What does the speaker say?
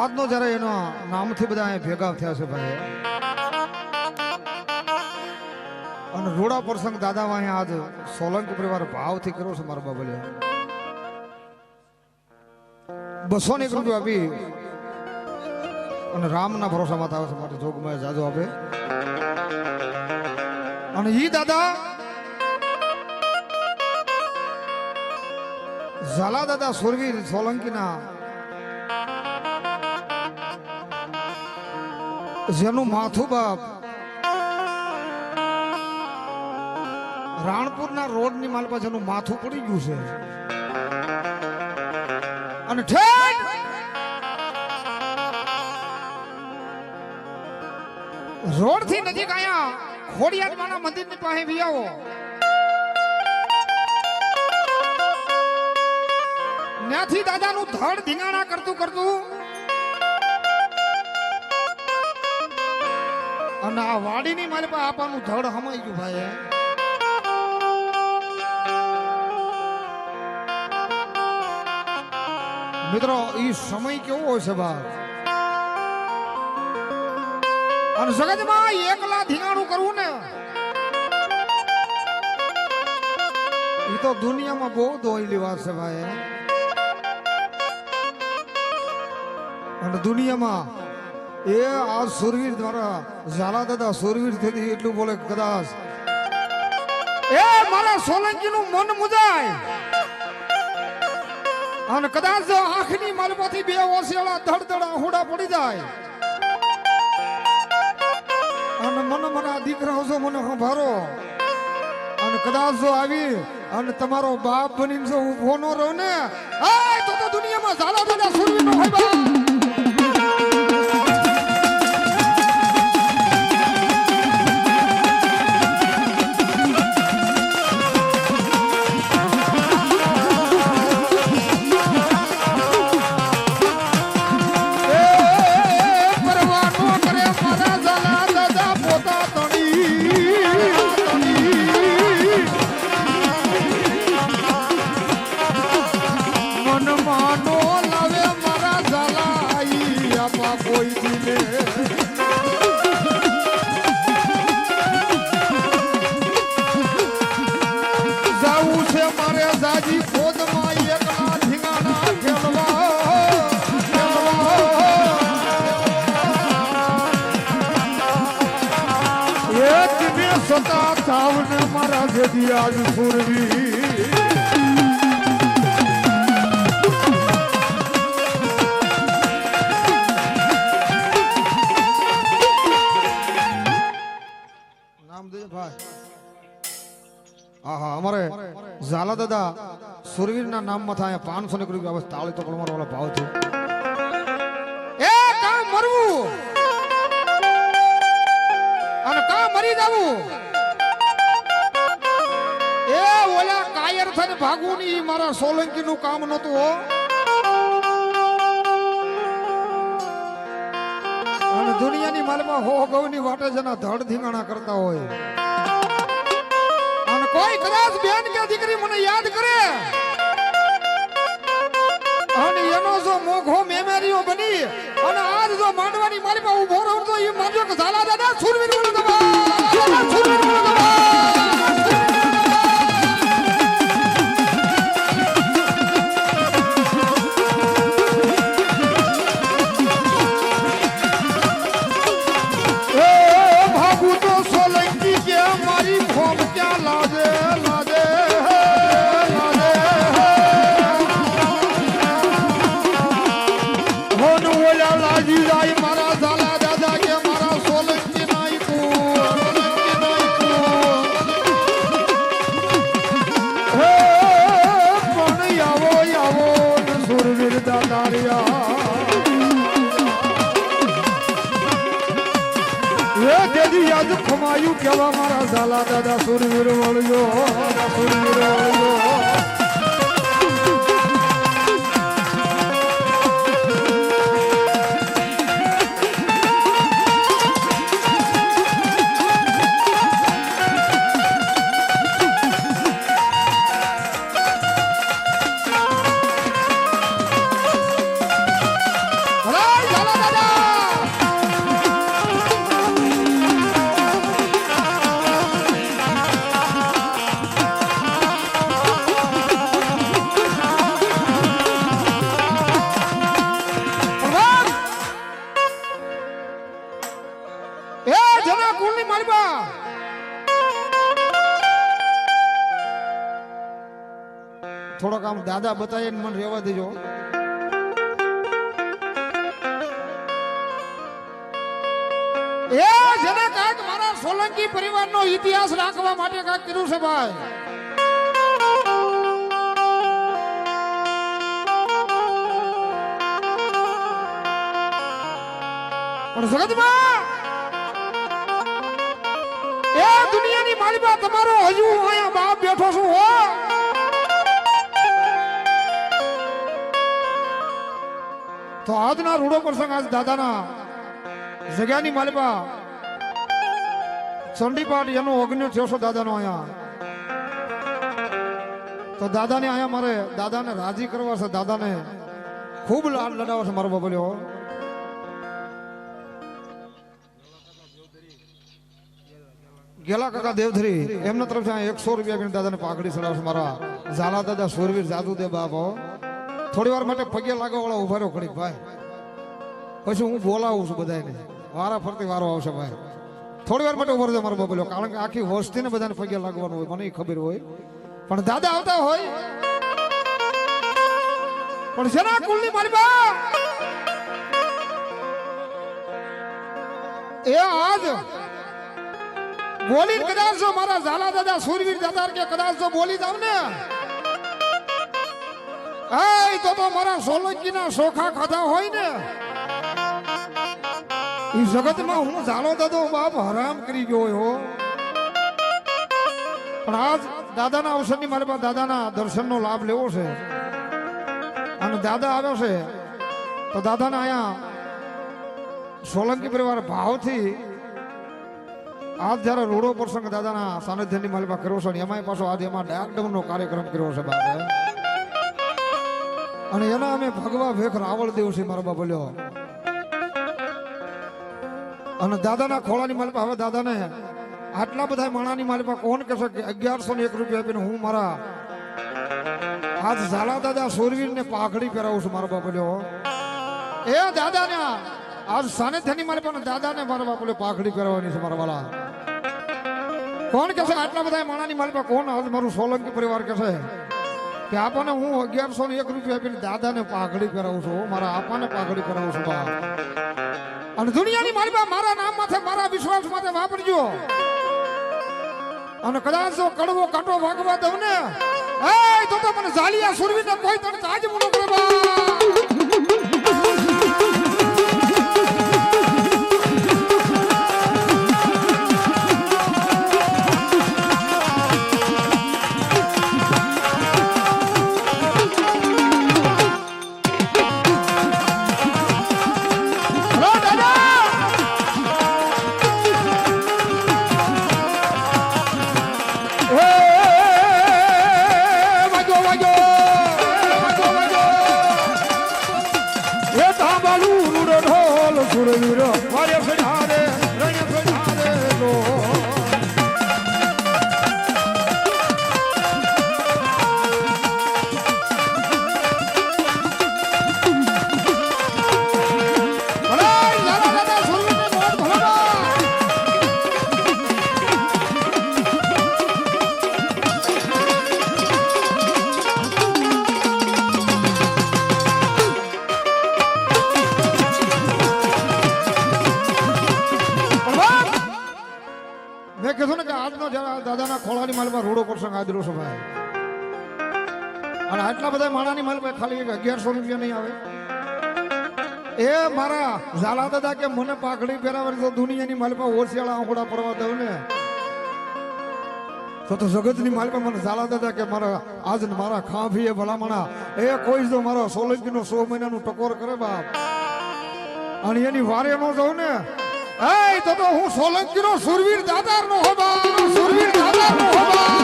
આજનો જ્યારે એનો નામથી બધા ભેગા થયા છે ભાઈ અને રોડા પ્રસંગ દાદા અહીંયા આજ સોલંકી પરિવાર ભાવથી કર્યો છે મારા બાબલિયા બસો ની રૂપિયા આપી અને રામના ના ભરોસામાં આવે છે માટે જોગમાં જાજો આપે. અને ઈ દાદા ઝાલા દાદા સુરવીર સોલંકીના જેનું માથું બાપ. રાણપુરના રોડની માલ પાસે જેનું માથું પડી ગયું છે. અને ઠેઠ રોડથી નજીક આયા ખોડિયાર માના મંદિરની પાસે વિયાવો. ત્યાંથી દાદાનું ધડ ધીંગાણા કરતું કરતું અને આ વાડીની મારી પાસે આપવાનું ધડ હમાઈ ગયું ભાઈ મિત્રો એ સમય કેવો હોય છે ભાઈ અને જગતમાં એકલા ધીંગાણું કરવું ને એ તો દુનિયામાં બહુ દોયલી વાત છે ભાઈ અને દુનિયામાં એ આ સુરવીર દ્વારા ઝાલા દાદા સુરવીર થતી એટલું બોલે કદાચ. એ મારા સોલંકી નું મન મુજાય. અને કદાચ આંખની માલમાંથી બે ઓસેળા ધડધડ આહુડા પડી જાય. અને મન મના દીકરા જો મને સંભારો. અને કદાચ જો આવી અને તમારો બાપ બનીને જો ઊભો ન રહો ને આ તો દુનિયામાં ઝાલા દાદા સુરવીર નો હોય કોઈ દિને જાવું છે મારે જાજી ખોદમાં એકલા ધીંગાણા ખેલવા એક બે સતા ચાવને મારા જેદી આજ સુરવી અમારે ઝાલા દાદા સુરવીરના નામમાં થાય પાંચસો ને કરું તાળી તો ભાવ છે એ કામ મરવું? અને કા મરી જવું? એ ઓલા કાયર થઈને ભાગવું ની મારા સોલંકી નું કામ નતું હો. દુનિયાની માલમાં હો ગૌની વાટે જેના ધડ ધીંગાણા કરતા હોય. અને કોઈ કદાચ બેન કે દીકરી મને યાદ કરે, અને એનો જો મોઘો મેમેરીઓ બની, અને આજ જો માંડવાની માલમાં ઊભો રહું તો એ માનજો કે ઝાલા દાદા સુરવીર મને દબા મારા ઝાલા દાદા સુરવીર વળ્યો સુરવીર વળ્યો. જરા કુંડલી મારી બા. થોડોક આમ દાદા બતાવીને મને રહેવા દેજો. એ મારા સોલંકી પરિવારનો ઇતિહાસ રાખવા માટે કાંઈક કીધું છે ભાઈ. પણ જગતમાં દુનિયાની માલિકા તમારો હજુ અહીંયા બાપ બેઠો છું, હો. તો આજના રૂડો પ્રસંગ આજ દાદાના જગ્યાની માલિકા ચંડીપાઠ એનો અગ્નિ થયો છો દાદાનો અહીંયા. તો દાદાને અહીંયા મારે દાદાને રાજી કરવા છે, દાદાને ખૂબ લાડ લડાવો છે મારો બબલ્યો. ગેલા કાકા દેવધરી, એમના તરફ એકસો રૂપિયા કરીને દાદાને પાઘડી ચડાવશે મારા ઝાલા દાદા સુરવીર જાદુ દે થોડી વાર માટે પગે લાગવા વાળા ઊભા રહ્યો ઘડીક, ભાઈ. પછી હું બોલાવું છું બધાને વારા ફરતી વારો આવશે, ભાઈ. થોડી વાર માટે ઊભો રહેજો મારો બોલ્યો કારણ કે આખી વસ્તીને બધાને પગે લાગવાનું હોય, મને ખબર હોય. પણ દાદા આવતા હોય. પણ શેના કુલની મારી એ આજ બોલી કદાચ જો મારા ઝાલા દાદા સુરવીર દાદા કે કદાચ જો બોલી જાવ ને. એ તો તો મારા સોલંકી ના સોખા ખાધા હોય ને. ઈ જગતમાં હું ઝાલો દાદો બાપ હરામ કરી ગયો હો. પણ આજ દાદાના અવસરની મારે પાસે દાદાના દર્શનનો લાભ લેવો છે. અને દાદા આવ્યો છે, તો દાદાને અહીંયા સોલંકી પરિવાર ભાવથી આજ જ્યારે રૂડો પ્રસંગ દાદાના સાનિધ્યની માલિકા કર્યો છે એમાંય પાછો આજે એમાં ડાકડમનો કાર્યક્રમ કર્યો છે બાપે અને એના અમે ભગવા ભેખ રાવળ દેવ છે મારા બોલ્યો અને દાદાના ખોળાની માલિકા, હવે દાદાને આટલા બધા માણાની માલિકા કોણ કહેશે કે અગિયારસો ને એક રૂપિયા આપીને હું મારા આજ ઝાલા દાદા સુરવીર ને પાઘડી પહેરાવું છું મારા બા બોલ્યો એ દાદાને આજ સાનિધ્યની માલિકા દાદાને મારા બાપુલે પાખડી કરવાની છે મારા કોણ કહેશે આટલા બધા માણાની માલિકા કોણ? આજ મારું સોલંકી પરિવાર કહેશે કે આપણને હું અગિયારસો ને એક રૂપિયા આપીને દાદાને પાઘડી કરાવું છું. મારા આપાને પાઘડી કરાવું છું અને દુનિયાની મારી પાસે મારા નામ માથે, મારા વિશ્વાસ માથે વાપરજો. અને કદાચ જો કડવો, કાંટો વાગવા દઉં ને, એ તો મને ઝાલિયા સુરવીને કોઈ તને તાજ મુનો કરે, બા. મેં કીધું ને કે આજનો દાદાના ખોળાની માલમાં રોડો પ્રસંગ આદરો છે ભાઈ. અને આટલા બધા માણાની માલમાં ખાલી અગિયારસો રૂપિયા નહીં આવે. એ મારા ઝાલા દાદા કે મને પાઘડી પહેરાવે તો દુનિયાની માલમાં ઓછિયાળા આંકડા પડવા દઉં ને. તો તો જગતની માલમાં મને ઝાલા દાદા કે મારા આજ મારા ખાંભીએ ભલામણા, એ કોઈ જો મારો સોલંકીનો સો મહિનાનું ટકોર કરે બાપ. અને એની વારે નો જાઉં ને એ તો હું સોલંકી નો સુરવીર દાદાર નો હોબા સુરવીર દાદાર નો હોબા